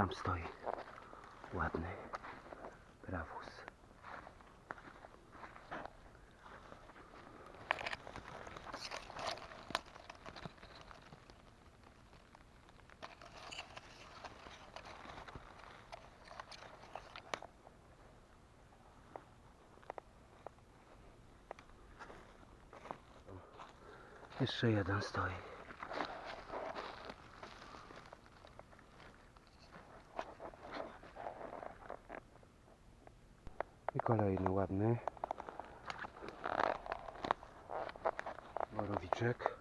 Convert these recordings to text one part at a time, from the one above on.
tam stoi ładny prawus. Jeszcze jeden stoi. I kolejny ładny. Borowiczek.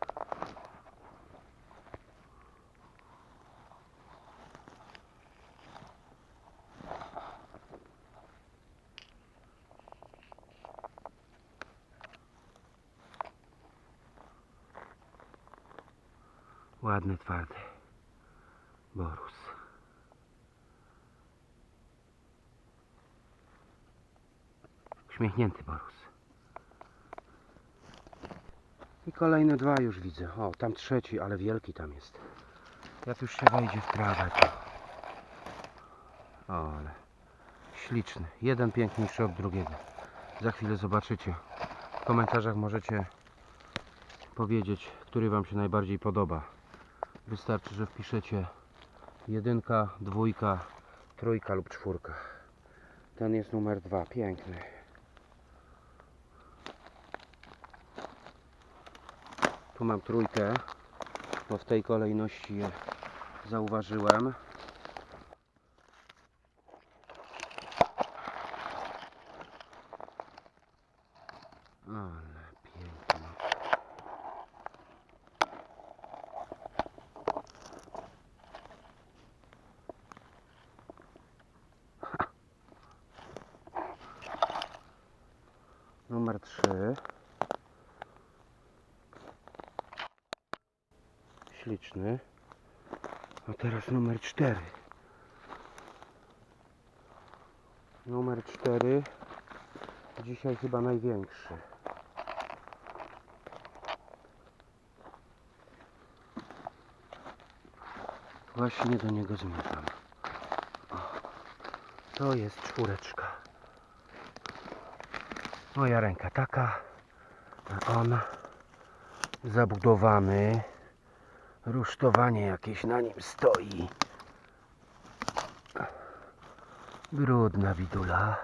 Ładny, twardy. Borus. Uśmiechnięty Borus. I kolejne dwa już widzę. O, tam trzeci, ale wielki tam jest. Jak już się wejdzie w trawę, to... O, ale śliczny. Jeden piękniejszy od drugiego. Za chwilę zobaczycie. W komentarzach możecie powiedzieć, który Wam się najbardziej podoba. Wystarczy, że wpiszecie jedynka, dwójka, trójka lub czwórka. Ten jest numer dwa, piękny. Tu mam trójkę, bo w tej kolejności je zauważyłem. Ale piękny. Numer 3. Śliczny. A teraz numer 4. Numer 4. Dzisiaj chyba największy. Właśnie do niego zmierzam. O, to jest czwóreczka. Moja ręka taka, a on zabudowany. Rusztowanie jakieś na nim stoi. Brudna widula.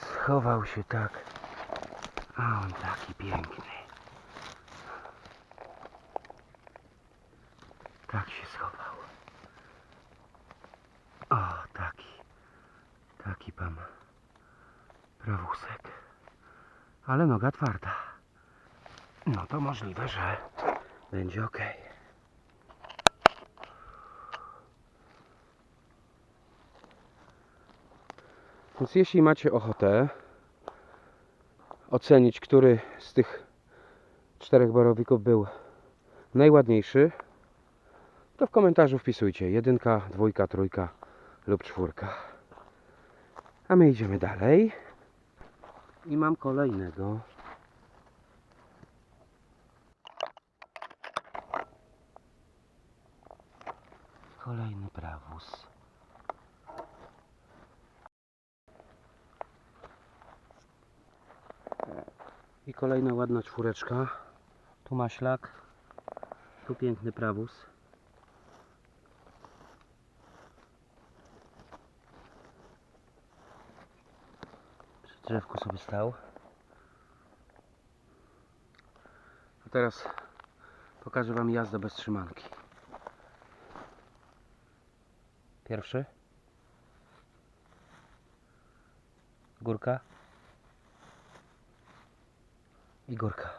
Schował się tak, a on taki piękny. Tak się schował. O, taki. Taki pan prawusek. Ale noga twarda. No to możliwe, że będzie ok. Więc jeśli macie ochotę ocenić, który z tych czterech borowików był najładniejszy, to w komentarzu wpisujcie jedynka, dwójka, trójka lub czwórka. A my idziemy dalej. I mam kolejnego. Kolejny prawus. I kolejna ładna czwóreczka. Tu maślak. Tu piękny prawus. Przy drzewku sobie stał. A teraz pokażę Wam jazdę bez trzymanki. Pierwszy. Górka. I górka.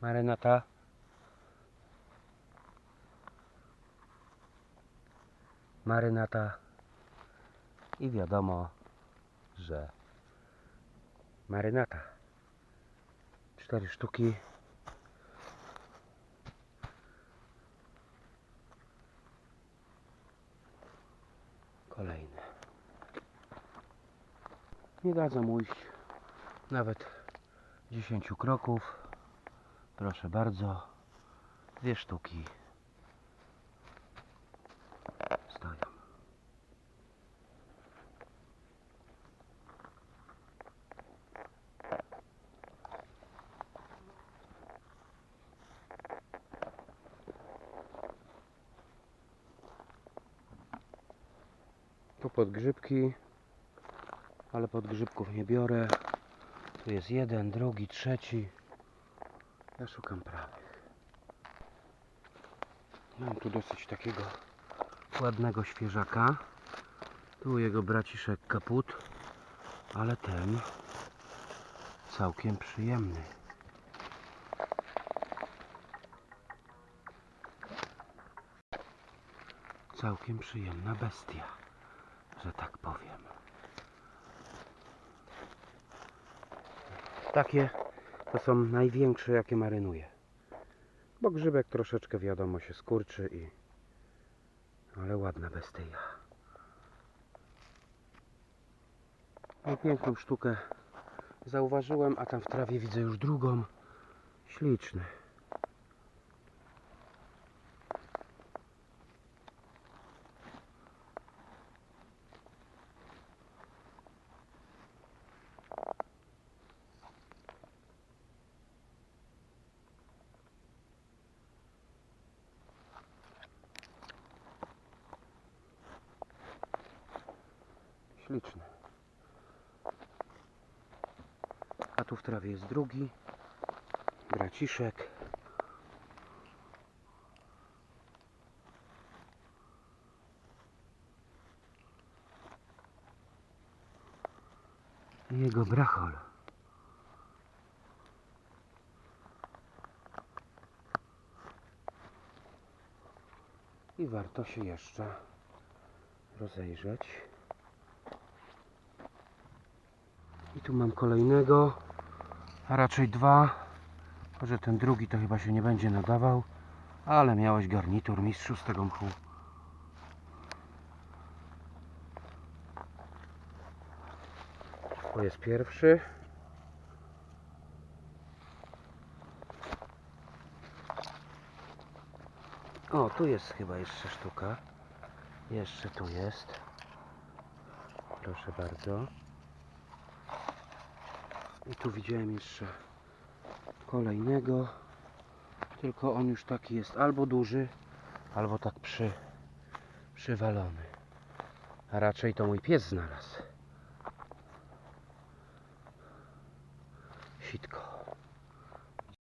Marynata. Marynata. I wiadomo, że marynata. Cztery sztuki. Kolejne. Nie dadzą ujść nawet 10 kroków. Proszę bardzo. Dwie sztuki Tu podgrzybki, ale podgrzybków nie biorę. Tu jest jeden, drugi, trzeci. Ja szukam prawych. Mam tu dosyć takiego ładnego świeżaka. Tu jego braciszek kaput, ale ten całkiem przyjemny. Całkiem przyjemna bestia, że tak powiem. Takie to są największe, jakie marynuję. Bo grzybek troszeczkę wiadomo się skurczy i... Ale ładna bestia. I piękną sztukę zauważyłem, a tam w trawie widzę już drugą. Śliczny. Śliczny. A tu w trawie jest drugi. Braciszek. Jego brachol. I warto się jeszcze rozejrzeć. I tu mam kolejnego, a raczej dwa. Może ten drugi to chyba się nie będzie nadawał, ale miałeś garnitur mistrzu z tego mchu. To jest pierwszy. O, tu jest chyba jeszcze sztuka. Jeszcze tu jest. Proszę bardzo. I tu widziałem jeszcze kolejnego. Tylko on już taki jest albo duży, albo tak przy, przywalony. A raczej to mój pies znalazł.